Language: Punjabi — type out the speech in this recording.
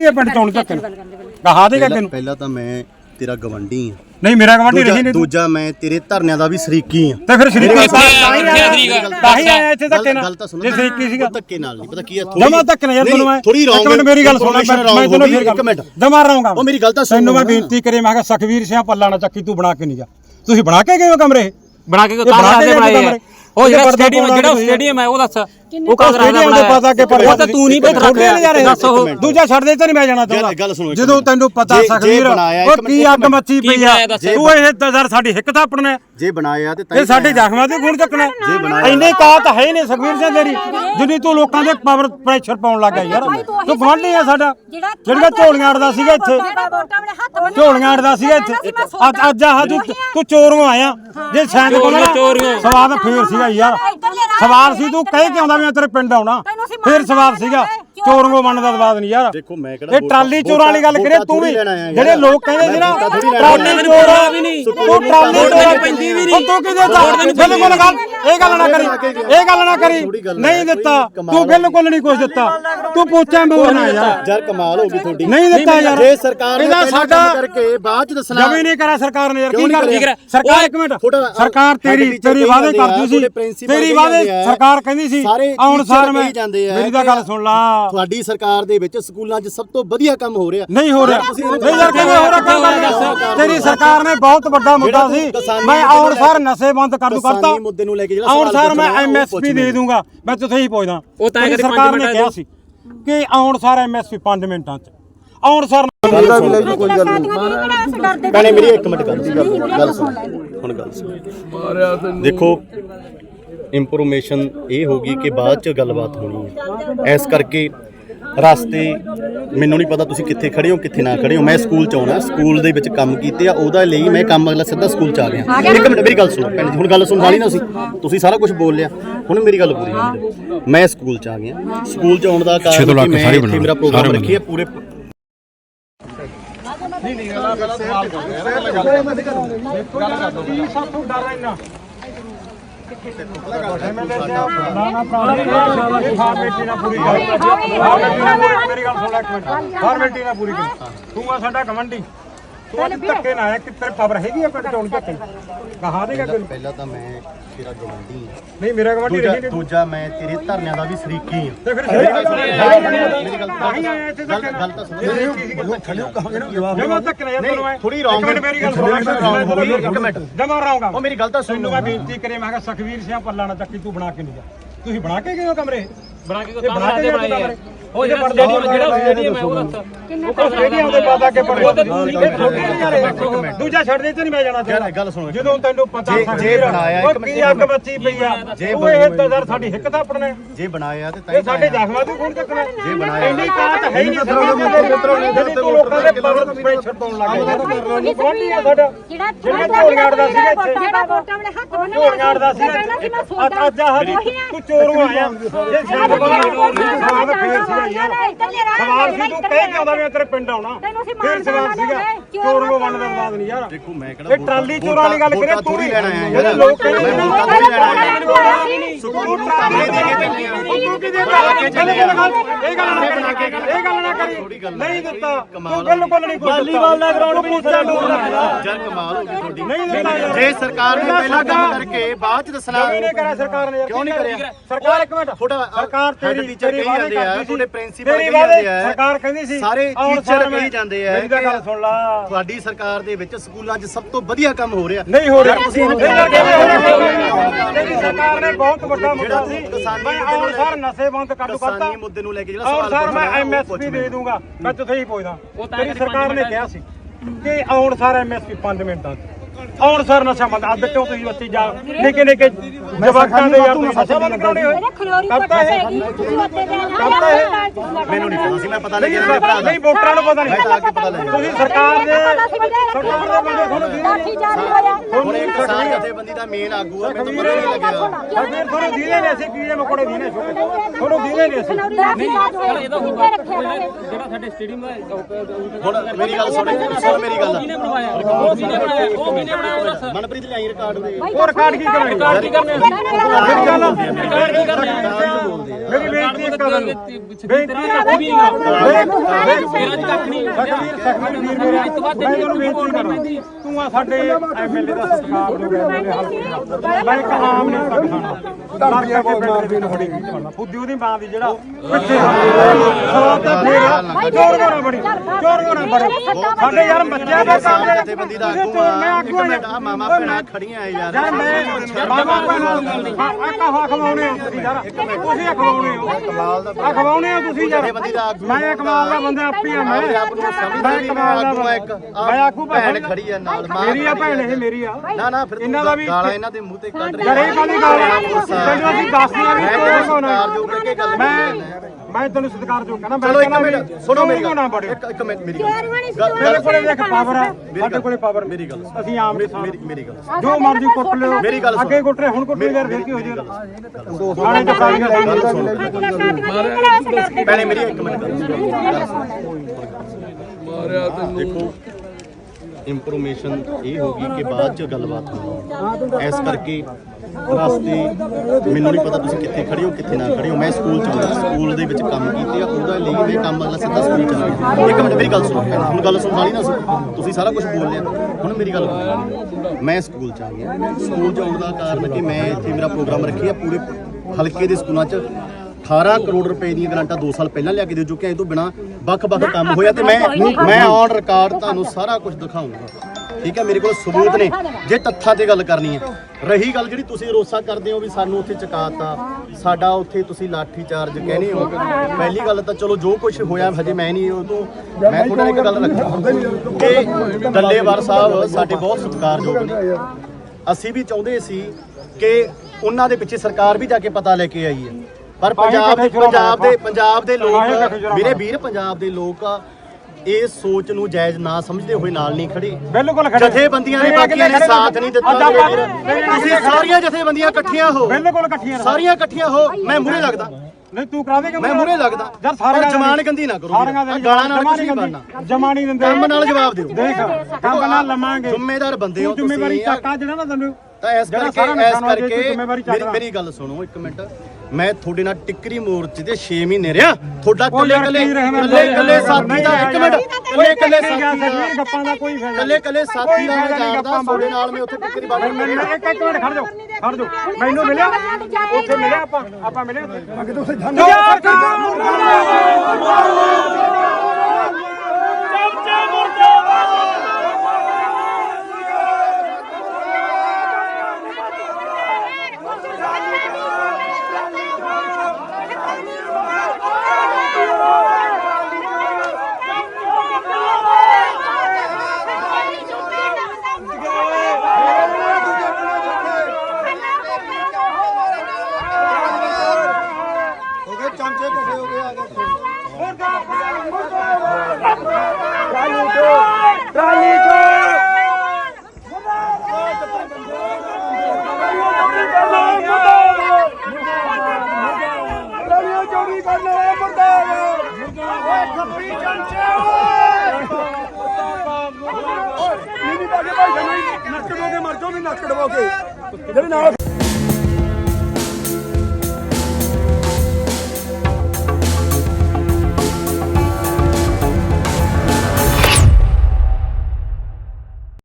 ਇਹ ਪਿੰਡ ਚੋਣ ਧੱਕੇ ਕਹਾ ਦੇਗਾ ਪਹਿਲਾਂ ਕਿਨੂੰ ਪਹਿਲਾਂ ਤਾਂ ਮੈਂ ਤੇਰਾ ਗਵੰਡੀ ਆ ਨਹੀਂ ਮੇਰਾ ਗਵਾਂਢੀ ਰਹੀ ਨਹੀਂ ਤੂੰ ਦੂਜਾ ਮੈਂ ਤੇਰੇ ਧਰਨਿਆਂ ਦਾ ਵੀ ਸ਼ਰੀਕੀ ਆ ਤੇ ਫਿਰ ਸ਼ਰੀਕੀ ਗੱਲ ਤਾਂ ਹੀ ਆਇਆ। ਤਾਂ ਹੀ ਆਇਆ ਇੱਥੇ ਧੱਕੇ ਗੱਲ ਨਾਲ ਤਾਂ ਸੁਣੋ ਜੇ ਸ਼ਰੀਕੀ ਸੀਗਾ। ਧੱਕੇ ਨਾਲ ਨਹੀਂ ਪਤਾ ਕੀ ਆ ਜਮਾ ਧੱਕੇ ਨਾਲ ਯਾਰ ਤੈਨੂੰ ਮੈਂ। ਥੋੜੀ ਇੱਕ ਰੌਂਗ ਮਿੰਟ ਮੇਰੀ ਗੱਲ ਸੁਣ ਮੈਂ ਤੈਨੂੰ ਫਿਰ ਇੱਕ ਮਿੰਟ। ਜਮਾ ਰਹਾਂਗਾ ਉਹ ਮੇਰੀ ਗੱਲ ਤਾਂ ਸੁਣ ਤੈਨੂੰ ਮੈਂ ਨਾ। ਬੇਨਤੀ ਕਰੇ ਮੈਂ ਕਿਹਾ ਸਖਵੀਰ ਸਿੰਘ ਪੱਲਾ ਨਾ ਚੱਕੀ ਤੂੰ ਬਣਾ ਕੇ ਨਹੀਂ ਜਾ। ਤੁਸੀਂ ਬਣਾ ਕੇ ਗਏ ਹੋ ਕਮਰੇ? ਬਣਾ ਕੇ ਇਹ ਬਣਾ ਕੇ ਬਣਾਏ? ਆ? ਉਹ ਜਿਹੜਾ ਸਟੇਡੀਅਮ ਜਿਹੜਾ। ਸਟੇਡੀਅਮ ਹੈ ਉਹ ਦੱਸ। ਉਹ ਕਾਹਦਾ ਸਟੇਡੀਅਮ ਦੇ ਪਤਾ ਕਿ ਪਰ ਉਹ ਤਾਂ ਤੂੰ ਨਹੀਂ ਬੈਠ ਨੇ ਇਹ। ਦੱਸ ਉਹ। ਦੂਜਾ ਛੱਡ ਦੇ ਤਾਂ ਨਹੀਂ ਮੈਂ ਜਾਣਾ ਗੱਲ ਚਾਹੁੰਦਾ ਸੁਣੋ ਇੱਕ ਜਦੋਂ। ਤੈਨੂੰ ਪਤਾ ਸਖਵੀਰ ਉਹ ਕੀ ਅੱਗ ਮੱਚੀ ਕੀ ਪਈ ਆ। ਤੂੰ ਇਹ ਦਜ਼ਰ ਸਾਡੀ ਹਿੱਕ ਤਾਂ ਆਪਣਾ। ਜੇ ਬਣਾਇਆ ਤੇ ਤਾਂ ਇਹ ਸਾਡੇ ਜ਼ਖਮਾਂ ਦੇ ਗੁਣ ਚੱਕਣਾ ਜੇ ਬਣਾਇਆ- ਇੰਨੇ ਕਾਤ ਹੈ ਨਹੀਂ ਸੁਖਵੀਰ ਸਿੰਘ ਤੇਰੀ ਜਿੰਨੀ ਤੂੰ ਲੋਕਾਂ ਦੇ ਪਾਵਰ ਪ੍ਰੈਸ਼ਰ ਪਾਉਣ ਲੱਗਾ ਯਾਰ। ਤੂੰ ਗਵਾਂਢੀ ਆ ਸਾਡਾ। ਜਿਹੜੀਆਂ ਝੋਲੀਆਂ ਅੜਦਾ ਸੀਗਾ ਇੱਥੇ। ਝੋਲੀਆਂ ਅੜਦਾ ਸੀਗਾ ਇੱਥੇ। ਅੱਜ ਆਹ ਤੂੰ ਤੂੰ ਚੋਰੋਂ ਆਇਆ। ਜੇ ਸੈਂਦ ਕੋਲ ਨਾ। ਸਵਾਦ ਫੇਰ ਸੀਗਾ ਯਾਰ। ਸਵਾਲ ਸੀ ਤੂੰ ਕਹਿ ਕੇ ਆਉਂਦਾ ਵੀ ਮੈਂ ਤੇਰੇ ਪਿੰਡ ਆਉਣਾ? ਫੇਰ ਸਵਾਲ ਸੀਗਾ। ਚੋਰੋਂ ਬਣਨ ਦਾ ਸਵਾਦ ਨਹੀਂ ਯਾਰ। ਦੇਖੋ ਮੈਂ ਕਿਹੜਾ ਇਹ ਟਰਾਲੀ ਚੋਰਾਂ ਵਾਲੀ ਗੱਲ ਕਰੇ ਤੂੰ ਵੀ ਜਿਹੜੇ ਲੋਕ ਕਹਿੰਦੇ ਸੀ ਨਾ ਟਰਾਲੀ ਚੋਰ ਵੀ ਨਹੀਂ। ਤੂੰ ਟਰਾਲੀ ਚੋਰ ਪੈਂਦੀ ਵੀ ਨਹੀਂ। ਤੂੰ ਕਿਹਦੇ ਦਾ ਬਿਲਕੁਲ ਗੱਲ ਇਹ ਗੱਲ ਨਾ ਕਰੀ ਇਹ ਗੱਲ ਨਾ ਕਰੀ। ਨਹੀਂ ਦਿੱਤਾ। ਤੂੰ ਬਿਲਕੁਲ ਨਹੀਂ ਕੁਝ ਦਿੱਤਾ। ਤੂੰ ਪੁੱਛਾਂ ਬੋਲਣਾ ਯਾਰ। ਯਾਰ ਕਮਾਲ ਹੋ ਗਈ ਤੁਹਾਡੀ। ਨਹੀਂ ਦਿੱਤਾ ਯਾਰ। ਜੇ ਸਰਕਾਰ ਨੇ ਪਹਿਲਾਂ ਸਾਡਾ ਕਰਕੇ ਬਾਅਦ ਚ ਦੱਸਣਾ ਜਮੀ ਨਹੀਂ ਕਰਾ ਸਰਕਾਰ ਨੇ ਯਾਰ ਕੀ ਨਹੀਂ ਕਰ ਕਰਿਆ? ਸਰਕਾਰ ਇੱਕ ਮਿੰਟ। ਸਰਕਾਰ ਤੇਰੀ ਤੇਰੀ ਵਾਅਦੇ ਕਰਦੀ ਸੀ। ਤੇਰੀ ਵਾਅਦੇ। ਸਰਕਾਰ ਕਹਿੰਦੀ ਸੀ ਆਉਣ ਸਾਰ ਮੈਂ ਮੇਰੀ ਤਾਂ ਗੱਲ ਸੁਣ ਲਾ। ਤੁਹਾਡੀ ਸਰਕਾਰ ਦੇ ਵਿੱਚ ਸਕੂਲਾਂ 'ਚ ਸਭ ਤੋਂ ਵਧੀਆ ਕੰਮ ਹੋ ਰਿਹਾ। ਨਹੀਂ ਹੋ ਰਿਹਾ। ਨਹੀਂ ਯਾਰ ਕਿਵੇਂ ਹੋ ਰਿਹਾ ਕੰਮ? ਤੇਰੀ ਸਰਕਾਰ ਨੇ ਬਹੁਤ ਵੱਡਾ ਮੁੱਦਾ ਸੀ। ਮੈਂ ਆਉਣ ਨੂੰ ਸਾਰ ਨਸ਼ੇ ਬੰਦ ਕਰ ਦੂ ਕਰਤਾ। ਮੁੱਦੇ ਨੂੰ ਲੈ ਕੇ ਜਿਹੜਾ ਆਉਣ ਸਾਰ ਮੈਂ ਐਮਐਸਪੀ ਦੇ। ਦੂੰਗਾ ਮੈਂ ਤੁਥੇ ਹੀ ਪੁੱਛਦਾ। ਉਹ ਤਾਂ ਮਿੰਟਾਂ ਕਿਹਾ ਚ। ਸੀ ਕਿ ਆਉਣ ਸਾਰ ਐਮਐਸਪੀ 5 ਮਿੰਟਾਂ ਚ। ਆਉਣ ਸਾਰ ਭੈਣੇ ਮੇਰੀ ਇੱਕ ਮਿੰਟ ਗੱਲ ਗੱਲ ਗੱਲ ਸੁਣ। ਹੁਣ ਗੱਲ ਸੁਣ। ਦੇਖੋ ਇਨਫੋਰਮੇਸ਼ਨ ਇਹ ਹੋਗੀ ਕਿ ਬਾਅਦ ਚ ਗੱਲਬਾਤ ਹੋਣੀ ਹੈ। ਇਸ ਕਰਕੇ ਰਸਤੇ ਮੈਨੂੰ ਨਹੀਂ ਪਤਾ ਤੁਸੀਂ ਕਿੱਥੇ ਖੜੇ ਹੋ ਕਿੱਥੇ ਨਾ ਖੜੇ ਹੋ ਮੈਂ ਸਕੂਲ ਚ ਆਉਣਾ ਸਕੂਲ ਦੇ ਵਿੱਚ ਕੰਮ ਕੀਤੇ ਆ ਉਹਦਾ ਲਈ ਮੈਂ ਕੰਮ ਅਗਲਾ ਸਿੱਧਾ ਸਕੂਲ ਚ ਆ ਗਿਆ ਇੱਕ ਮਿੰਟ ਮੇਰੀ ਗੱਲ ਸੁਣੋ ਭੈਣ ਜੀ, ਹੁਣ ਗੱਲ ਸੁਣ ਵਾਲੀ ਨਾ ਸੀ ਤੁਸੀਂ ਸਾਰਾ ਕੁਝ ਬੋਲ ਲਿਆ ਹੁਣ ਮੇਰੀ ਗੱਲ ਪੂਰੀ ਹੋਣ ਦਿਓ। ਮੈਂ ਸਕੂਲ ਚ ਆ ਗਿਆ ਸਕੂਲ ਚ ਆਉਣ ਦਾ ਕਾਰਨ ਕਿ ਮੈਂ ਇੱਥੇ ਮੇਰਾ ਪ੍ਰੋਗਰਾਮ ਰੱਖਿਆ ਪੂਰੇ ਕੀ ਸਭ ਤੋਂ ਡਰ ਇੰਨਾ ਨਾ ਨਾ ਪ੍ਰਾਣੀ ਫਾਰਮੈਲਿਟੀ ਨਾ ਪੂਰੀ ਕਰ। ਫਾਰਮੈਲਿਟੀ ਨਾ ਪੂਰੀ ਮੇਰੀ ਗੱਲ ਸੁਣ ਲੈ ਇੱਕ ਮਿੰਟ। ਫਾਰਮੈਲਿਟੀ ਨਾ ਪੂਰੀ ਕਰ। ਤੂੰ ਆ ਸਾਡਾ ਕਮੰਡੀ ਤੂੰ ਅੱਜ ਧੱਕੇ ਨਾ ਆਇਆ ਕਿ ਤੇਰੇ ਪਾਵਰ ਹੈਗੀ ਆ ਪਿੰਡ ਚੋਣ ਧੱਕੇ ਕਹਾ ਦੇਗਾ ਕਿ ਪਹਿਲਾਂ ਤਾਂ ਮੈਂ ਤੇਰਾ ਗਵੰਡੀ ਆ ਨਹੀਂ ਮੇਰਾ ਕਮੰਡੀ ਦੂਜਾ ਰਹੀ ਨਹੀਂ ਦੂਜਾ ਮੈਂ ਤੇਰੇ ਧਰਨਿਆਂ ਦਾ ਵੀ ਸ਼ਰੀਕੀ ਆ ਤੇ ਫਿਰ ਮੇਰੀ ਗੱਲ ਤਾਂ ਹੀ ਆਇਆ? ਇੱਥੇ ਗੱਲ ਧੱਕੇ ਗੱਲ ਤਾਂ ਸੁਣੋ ਖੜਿਓ ਕਹਾਂਗੇ ਨਾ ਜਮਾ ਧੱਕੇ ਨਾ ਯਾਰ ਤੈਨੂੰ ਮੈਂ ਥੋੜੀ wrong ਇੱਕ ਮਿੰਟ ਮੇਰੀ ਗੱਲ ਸੁਣ ਇੱਕ ਮਿੰਟ। ਜਮਾ ਰਹਾਂਗਾ ਉਹ ਮੇਰੀ ਗੱਲ ਤਾਂ ਸੁਣ। ਤੈਨੂੰ ਮੈਂ ਬੇਨਤੀ ਕਰੇ ਮੈਂ ਕਿਹਾ ਸਖਵੀਰ ਸਿੰਘ ਪੱਲਾ ਨਾ ਚੱਕੀ ਤੂੰ ਬਣਾ ਕੇ ਨਹੀਂ ਜਾ। ਤੁਸੀਂ ਬਣਾ ਕੇ ਗਏ ਹੋ ਕਮਰੇ? ਬਣਾ ਕੇ ਇਹ ਉਹ ਜਿਹੜਾ ਸਟੇਡੀਅਮ ਜਿਹੜਾ ਸਟੇਡੀਅਮ ਹੈ ਉਹ ਦੱਸ ਉਹ ਸਟੇਡੀਅਮ ਦੇ ਪਤਾ ਕਿ ਪਰ ਦੂਜਾ ਛੱਡ ਦੇ ਤੇ ਨਹੀਂ ਮੈਂ ਜਾਣਾ ਚਾਹੁੰਦਾ ਗੱਲ ਸੁਣੋ ਜਦੋਂ ਤੈਨੂੰ ਪਤਾ ਜੇ- ਬਣਾਇਆ ਇੱਕ ਕੀ ਅੱਗ ਮੱਚੀ ਪਈ ਆ। ਉਹ ਇਹ ਦਜ਼ਰ ਸਾਡੀ ਹਿੱਕ ਤਾਂ ਆਪਣਾ। ਜੇ ਬਣਾਇਆ ਤੇ ਤਾਂ ਸਾਡੇ ਜ਼ਖਮਾਂ ਦੇ ਗੁਣ ਚੱਕਣਾ। ਜੇ ਬਣਾਇਆ। ਇੰਨੀ ਕਾਤ ਹੈ ਹੀ ਨਹੀਂ ਜਿਹੜੀ ਤੂੰ ਲੋਕਾਂ ਦੇ ਪਾਵਰ ਪ੍ਰੈਸ਼ਰ ਪਾਉਣ ਲੱਗਾ ਗਵਾਂਢੀ ਆ ਸਾਡਾ। ਜਿਹੜੀਆਂ ਝੋਲੀਆਂ ਅੜਦਾ ਸੀਗਾ ਇੱਥੇ। ਝੋਲੀਆਂ ਅੜਦਾ ਸੀਗਾ ਇੱਥੇ। ਅੱਜ ਅੱਜ ਆਹ ਤੂੰ ਚੋਰੋਂ ਆਇਆ। ਜੇ ਸੈਂਦ ਕੋਲ ਸਵਾਦ ਫੇਰ ਯਾਰ ਸਵਾਲ ਸੀ ਤੂੰ ਕਹਿ ਕੇ ਆਉਂਦਾ ਵੀ ਮੈਂ ਤੇਰੇ ਪਿੰਡ ਆਉਣਾ? ਫੇਰ ਸਵਾਲ ਸੀਗਾ। ਚੋਰੋਂ ਬਣਨ ਦਾ ਸਵਾਦ ਨਹੀਂ ਯਾਰ। ਦੇਖੋ ਮੈਂ ਕਿਹੜਾ ਇਹ ਟਰਾਲੀ ਚੋਰਾਂ ਵਾਲੀ ਗੱਲ ਕਰੇ ਤੂੰ ਵੀ ਲੈਣਾ ਆ ਜਿਹੜੇ ਲੋਕ ਕਹਿੰਦੇ ਮੈਂ ਨੇ ਵੋਟਾਂ ਥੋੜੀ ਲੈਣਾ ਆ ਸਕੂਲ ਟਰਾਲੀ ਦੇ ਕੇ ਚੱਲੀਆਂ। ਤੂੰ ਕਿਹਦੇ ਗੱਲ ਇਹ ਗੱਲ ਨਾ ਕਰੀ। ਇਹ ਗੱਲ ਨਾ ਕਰੀ। ਨਹੀਂ ਦਿੱਤਾ। ਤੂੰ ਬਿਲਕੁਲ ਨਹੀਂ ਕੁਝ ਵਾਲੀਬਾਲ ਦਾ ਗਰਾਊਂਡ ਪੁੱਛਿਆ ਯਾਰ ਕਮਾਲ ਹੋ ਗਈ ਤੁਹਾਡੀ। ਨਹੀਂ ਦਿੱਤਾ ਯਾਰ। ਜੇ ਸਰਕਾਰ ਨੇ ਪਹਿਲਾਂ ਕੰਮ ਕਰਕੇ ਬਾਅਦ ਚ ਦੱਸਣਾ ਕਿਉਂ ਨਹੀਂ ਕਰਿਆ ਸਰਕਾਰ ਨੇ ਯਾਰ ਕਿਉਂ ਨਹੀਂ ਕਰਿਆ? ਸਰਕਾਰ ਇੱਕ ਮਿੰਟ ਤੇਰੀ ਕਹੀ ਜਾਂਦੇ ਆ, ਕਹੀ ਵਾਅਦੇ ਜਾਂਦੇ ਆ। ਸਰਕਾਰ ਕਹਿੰਦੀ ਸੀ ਸਾਰੇ ਆਉਣ teacher ਸਾਰ ਮੈਂ- ਕਹੀ ਜਾਂਦੇ ਆ ਮੇਰੀ ਤਾਂ ਗੱਲ ਸੁਣ ਲਾ। ਤੁਹਾਡੀ ਸਰਕਾਰ ਦੇ ਵਿੱਚ ਸਕੂਲਾਂ 'ਚ ਸਭ ਤੋਂ ਵਧੀਆ ਕੰਮ ਹੋ ਰਿਹਾ। ਨਹੀਂ ਹੋ ਰਿਹਾ। ਤੁਸੀਂ ਸਰਕਾਰ ਨੇ ਬਹੁਤ ਵੱਡਾ ਮੁੱਦਾ ਸੀ। ਕਿਸਾਨੀ ਮੈਂ ਮੁੱਦੇ ਨੂੰ ਆਉਣ ਲੈ ਸਾਰ ਨਸ਼ੇ ਬੰਦ ਕਰ ਦੂ ਕਰਤਾ ਕਿਸਾਨੀ ਮੁੱਦੇ ਨੂੰ ਲੈ ਕੇ ਜਿਹੜਾ ਆਉਣ ਸਵਾਲ ਸਾਰ ਮੈਂ ਪੁੱਛਣਾ, ਉਹ ਐਮਐਸਪੀ ਦੇ ਮੈਨੂੰ। ਦੂੰਗਾ ਮੈਂ ਤੁਥੇ ਹੀ ਪੁੱਛਦਾ। ਉਹ ਤਾਂ ਤੇਰੀ ਸਰਕਾਰ ਨੇ ਕਿਹਾ ਸੀ ਕਿ ਆਉਣ ਸਾਰ ਐਮਐਸਪੀ 5 ਮਿੰਟਾਂ ਚ। ਆਉਣ ਸਾਰ ਨਸ਼ਾ ਬੰਦ ਅੱਜ ਕਿਉਂ ਤੁਸੀਂ ਬੱਚੀ ਜਾ ਨਿੱਕੇ ਨਿੱਕੇ ਜਵਾਕਾਂ ਦੇ ਯਾਰ ਤੁਸੀਂ ਨਸ਼ਾ ਬੰਦ ਕਰਾਉਣੇ ਹੋਏ। ਕਰਤਾ ਹੈ ਕਰਤਾ ਹੈ ਮੈਨੂੰ ਨਹੀਂ ਪਤਾ ਸੀ ਮੈਂ ਪਤਾ ਨਹੀਂ ਲੱਗਿਆ। ਨਹੀਂ ਵੋਟਰਾਂ ਨੂੰ ਪਤਾ ਨਹੀਂ। ਲੱਗਿਆ ਤੁਸੀਂ ਸਰਕਾਰ ਦੇ ਸਰਕਾਰ ਦੇ ਬੰਦੇ ਤੁਹਾਨੂੰ ਦੀ ਹੁਣ ਇੱਕ ਕਿਸਾਨ ਜਥੇਬੰਦੀ ਦਾ ਮੇਨ ਆਗੂ ਆ ਮੈਨੂੰ ਪਤਾ ਨਹੀਂ ਲੱਗਿਆ। ਸਰਕਾਰ ਤੁਹਾਨੂੰ ਦੀਦੇ ਨੇ ਅਸੀਂ ਕੀੜੇ ਮਕੋੜੇ ਦੀਨੇ ਛੋਟੇ ਤੁਹਾਨੂੰ ਦੀਦੇ ਨੇ ਅਸੀਂ। ਜਿਹੜਾ ਸਾਡੇ ਸਟੇਡੀਅਮ ਦਾ ਹੁਣ ਮੇਰੀ ਗੱਲ ਸੁਣ ਸੁਣ ਮੇਰੀ ਗੱਲ। ਕਿਹਨੇ ਬਣਵਾਇਆ ਉਹ ਕਿਹਨੇ ਬਣਾਇਆ ਉਹ ਕਿਹਨੇ ਦੱਸ ਮਨਪ੍ਰੀਤ ਲਈ ਰਿਕਾਰਡ ਦੇ। ਹੋਰ ਕਾਰਡ ਕੀ ਕਰਾਂਗੇ ਰਿਕਾਰਡ ਕੀ ਕਰਨੇ ਮੇਰੀ ਗੱਲ ਰਿਕਾਰਡ ਕੀ ਕਰਨੇ? ਮੇਰੀ ਬੇਨਤੀ ਇੱਕ ਗੱਲ। ਬੇਨਤੀ ਕੱਖ ਵੀ ਨਹੀਂ ਮੇਰਾ ਜੀ ਕੱਖ ਨਹੀਂ ਸਖਵੀਰ ਇਸ ਤੋਂ ਬਾਅਦ ਤੈਨੂੰ ਇਹਨੂੰ ਬੇਨਤੀ ਕਰਾਂ ਤੂੰ ਆ ਸਾਡੇ ਐਮਐਲਏ ਦਾ ਸਤਿਕਾਰ ਨੂੰ ਐਮਐਲਏ ਹਲਕੇ ਮੈਂ ਇੱਕ ਆਮ ਨਹੀਂ ਸਕਦਾ। ਧਰਮੀਆਂ ਬਹੁਤ ਮਾਰਦੀ ਨੇ ਫੁੱਦੀ ਉਹਦੀ ਮਾਂ ਦੀ ਜਿਹੜਾ ਪਿੱਛੇ ਸਵਾਲ ਤਾਂ ਫੇਰ ਚੋਰ ਗੋਣਾ ਬੜੀ ਚੋਰ ਗੋਣਾ ਬੜੀ ਸਾਡੇ ਯਾਰ ਬੱਚਿਆਂ ਦੇ ਕੰਮ ਦੇ ਜਥੇਬੰਦੀ ਦਾ ਆਗੂ ਚੋਰ ਮੈਂ ਆ। ਆਗੂ ਆ ਮਾਮਾ ਭੈਣਾਂ ਖੜੀਆਂ ਆ ਯਾਰ। ਯਾਰ ਮੈਂ ਮਾਮਾ ਭੈਣਾਂ ਆ ਕਹਾ ਖਵਾਉਣੇ ਹੋ ਤੁਸੀਂ ਯਾਰ? ਤੁਸੀਂ ਆ ਖਵਾਉਣੇ ਹੋ ਆ ਖਵਾਉਣੇ ਹੋ ਤੁਸੀਂ ਯਾਰ? ਜਥੇਬੰਦੀ ਦਾ ਆਗੂ ਮੈਂ ਕਮਾਲ ਦਾ ਬੰਦਾ ਆਪੀ ਆ ਮੈਂ। ਆਪ ਨੂੰ ਸਮਝਦਾ ਮੈਂ ਨਹੀਂ ਕਮਾਲ ਦਾ ਆਗੂ ਆ ਇੱਕ ਮੈਂ ਆਗੂ ਭੈਣ ਖੜੀ ਆ ਨਾਲ ਮੇਰੀ ਆ ਭੈਣ ਇਹ ਮੇਰੀ ਆ। ਨਾ ਨਾ ਫਿਰ ਤੂੰ ਇਹਨਾਂ ਦਾ ਵੀ ਗਾਲਾਂ ਇਹਨਾਂ ਦੇ ਮੂੰਹ ਤੇ ਕੱਢ ਰਹੀ ਘਰੇ ਕਾਦੀ ਗੱਲ ਤੈਨੂੰ ਅਸੀਂ ਦੱਸਦੇ ਆ ਵੀ ਮੈਂ ਚੋਰ ਤੈਨੂੰ ਕੋਣਾ ਸਤਿਕਾਰ ਜੋ ਕਹਿ ਕੇ ਗੱਲ ਮੈਂ ਮੈਂ ਤੈਨੂੰ ਸਤਿਕਾਰ ਜੋ ਕਹਿੰਦਾ ਮੈਂ ਚਲੋ ਇੱਕ ਮਿੰਟ ਸੁਣੋ ਮੇਰੀ ਗੱਲ। ਬੜਿਓ? ਇੱਕ ਇੱਕ ਮਿੰਟ ਮੇਰੀ ਗੱਲ। ਮੇਰੇ ਕੋਲੇ ਦੇਖ ਪਾਵਰ ਆ। ਸਾਡੇ ਕੋਲੇ ਪਾਵਰ ਮੇਰੀ ਗੱਲ। ਅਸੀਂ ਆਮ ਮੇਰੀ ਮੇਰੀ ਗੱਲ ਜੋ ਮਰਜ਼ੀ ਕੁੱਟ ਲਿਓ। ਮੇਰੀ ਗੱਲ। ਅੱਗੇ ਕੁੱਟ ਰਹੇ ਹੁਣ ਕੁੱਟ ਲਿਓ ਯਾਰ ਫਿਰ ਕੀ ਹੋ ਜਾਏਗਾ ਥਾਣੇ ਚ ਸਾਰੀਆਂ ਗੱਲ ਸੁਣ। ਮੇਰੀ ਇੱਕ ਮਿੰਟ। ਗੱਲ ਸੁਣ ਦੇਖੋ ਇੰਫੋਰਮੇਸ਼ਨ ਇਹ ਹੋ ਗਈ ਕਿ ਬਾਅਦ ਚ ਗੱਲਬਾਤ ਹੋਣੀ ਇਸ ਕਰਕੇ ਰਸਤੇ ਮੈਨੂੰ ਨਹੀਂ ਪਤਾ ਤੁਸੀਂ ਕਿੱਥੇ ਖੜੇ ਹੋ, ਕਿੱਥੇ ਨਾ ਖੜੇ ਹੋ। ਮੈਂ ਸਕੂਲ ਚ ਹਾਂ ਸਕੂਲ ਦੇ ਵਿੱਚ ਕੰਮ ਕੀਤੇ ਆ। ਉਹਦਾ ਲਈ ਮੈਂ ਕੰਮ ਅਗਲਾ ਸਿੱਧਾ ਸਕੂਲ ਚ ਆ ਗਿਆ। ਇੱਕ ਮਿੰਟ, ਮੇਰੀ ਗੱਲ ਸੁਣੋ। ਪਹਿਲਾਂ ਹੁਣ ਗੱਲ ਸੁਣ ਵਾਲੀ ਨਾ ਸੀ ਤੁਸੀਂ ਸਾਰਾ ਕੁਝ ਬੋਲ ਲਿਆ। ਹੁਣ ਮੇਰੀ ਗੱਲ ਮੈਂ ਸਕੂਲ ਚ ਆ ਗਿਆ। ਸਕੂਲ ਚ ਆਉਣ ਦਾ ਕਾਰਨ ਕਿ ਮੈਂ ਇੱਥੇ ਮੇਰਾ ਪ੍ਰੋਗਰਾਮ ਰੱਖਿਆ ਪੂਰੇ ਹਲਕੇ ਦੇ ਸਕੂਲਾਂ ਚ। 18 ਕਰੋੜ ਰੁਪਏ ਦੀਆਂ ਗ੍ਰਾਂਟਾਂ 2 ਸਾਲ ਪਹਿਲਾਂ ਲਿਆ ਕੇ ਦੇ ਚੁੱਕੇ ਆ ਇਹ ਤੋਂ ਬਿਨਾ ਵੱਖ-ਵੱਖ ਕੰਮ ਹੋਇਆ ਤੇ ਮੈਂ ਮੈਂ ਔਨ ਰਿਕਾਰਡ ਤੁਹਾਨੂੰ ਸਾਰਾ ਕੁਝ ਦਿਖਾਉਂਗਾ ਠੀਕ ਹੈ ਮੇਰੇ ਕੋਲ ਸਬੂਤ ਨੇ। ਜੇ ਤੱਥਾਂ ਤੇ ਗੱਲ ਕਰਨੀ ਹੈ। ਰਹੀ ਗੱਲ ਜਿਹੜੀ ਤੁਸੀਂ ਰੋਸਾ ਕਰਦੇ ਹੋ ਵੀ ਸਾਨੂੰ ਉੱਥੇ ਚਕਾਤਾ ਸਾਡਾ ਉੱਥੇ ਤੁਸੀਂ ਲਾਠੀ ਚਾਰਜ ਕਹਿੰਦੇ ਹੋ। ਪਹਿਲੀ ਗੱਲ ਤਾਂ ਚਲੋ ਜੋ ਕੁਝ ਹੋਇਆ ਹਜੇ ਮੈਂ ਨਹੀਂ ਉਹ ਤੋਂ ਮੈਂ ਨਾਲ ਇੱਕ ਗੱਲ ਰੱਖਾਂ। ਕਿ ਡੱਲੇਵਾਰ ਸਾਹਿਬ ਸਾਡੇ ਬਹੁਤ ਸਤਿਕਾਰਯੋਗ ਨੇ। ਅਸੀਂ ਵੀ ਚਾਹੁੰਦੇ ਸੀ ਕਿ ਉਹਨਾਂ ਦੇ ਪਿੱਛੇ ਸਰਕਾਰ ਵੀ ਜਾ ਕੇ ਪਤਾ ਲੈ ਕੇ ਆਈ ਹੈ। ਪਰ ਪੰਜਾਬ ਦੇ ਪੰਜਾਬ ਦੇ ਪੰਜਾਬ ਦੇ ਲੋਕ ਮੇਰੇ ਵੀਰ ਪੰਜਾਬ ਦੇ ਲੋਕ ਇਸ ਸੋਚ ਨੂੰ ਜਾਇਜ਼ ਨਾ ਸਮਝਦੇ ਹੋਏ ਨਾਲ ਨਹੀਂ ਖੜੇ। ਬਿਲਕੁਲ ਖੜੇ। ਜਥੇਬੰਦੀਆਂ ਨੇ ਬਾਕੀਆਂ ਨੇ ਸਾਥ ਨਹੀਂ ਦਿੱਤਾ ਤੁਸੀਂ ਸਾਰੀਆਂ ਜਥੇਬੰਦੀਆਂ ਇਕੱਠੀਆਂ ਹੋ। ਬਿਲਕੁਲ ਇਕੱਠੀਆਂ। ਸਾਰੀਆਂ ਇਕੱਠੀਆਂ ਹੋ। ਮੈਂ ਮੂਰੇ ਲੱਗਦਾ। ਨਹੀਂ ਤੂੰ ਕਰਾ ਦੇਗਾ ਮੈਂ ਮੂਰੇ ਲੱਗਦਾ। ਯਾਰ ਸਾਰੀਆਂ ਪਰ ਜ਼ਬਾਨ ਗੰਦੀ ਨਾ ਕਰੋ। ਗਾਲਾਂ ਨਾਲ ਕੁਝ ਨਹੀਂ ਬਣਨਾ। ਜਮਾ ਨਹੀਂ ਦਿੰਦੇ ਕੰਮ ਨਾਲ ਜਵਾਬ ਦਿਓ। ਦੇਖ ਕੰਮ ਨਾਲ ਲਵਾਂਗੇ। ਜ਼ਿੰਮੇਦਾਰ ਬੰਦੇ ਹੋ ਜ਼ਿੰਮੇਵਾਰੀ ਚੱਕਾ ਜਿਹੜਾ ਨਾ ਤੈਨੂੰ। ਤਾਂ ਇਸ ਕਰਕੇ ਸਾਰਾ ਇਸ ਕਰਕੇ। ਮੇਰੀ ਗੱਲ ਸੁਣੋ ਇੱਕ ਮਿੰਟ। ਮੈਂ ਤੁਹਾਡੇ ਨਾਲ ਟਿੱਕਰੀ ਮੋਰਚੇ ਦੇ 6 ਮਹੀਨੇ ਰਿਹਾ। ਤੁਹਾਡਾ ਕੱਲੇ ਕੱਲੇ ਕੱਲੇ ਕੱਲੇ ਸਾਥੀ ਦਾ ਇੱਕ ਮਿੰਟ। ਕੱਲੇ ਕੱਲੇ ਸਾਥੀ ਦਾ ਗੱਪਾਂ ਦਾ ਕੋਈ ਫਾਇਦਾ ਕੱਲੇ ਕੱਲੇ ਸਾਥੀ ਦਾ ਮੈਂ ਜਾਣਦਾ ਤੁਹਾਡੇ ਨਾਲ ਮੈਂ ਉੱਥੇ ਟਿੱਕਰੀ ਮੈਨੂੰ ਇੱਕ ਇੱਕ ਮਿੰਟ ਖੜ ਜਾਓ ਖੜ ਜਾਓ। ਮੈਨੂੰ ਮਿਲਿਆ? ਉੱਥੇ? ਮਿਲਿਆ ਆਪਾਂ ਆਪਾਂ ਮਿਲੇ ਉੱਥੇ? ਅੱਗੇ ਤੁਸੀਂ ਟਰਾਲੀ ਚੋਰ ਟਰਾਲੀਆਂ ਚੋਰੀ ਕਰਨ ਵਾਲੇ ਮੁਰਦਾਬਾਦ ਓਏ ਖੱਪੀ ਚੰਚੇ ਓਏ ਨਹੀਂ ਭਾਈ ਸਾਨੂੰ ਨੱਕ ਡੋਗੇ ਮਰ ਜਾਓ ਵੀ ਨੱਕ ਡਬੋਗੇ ਜਿਹੜੇ ਨਾਲ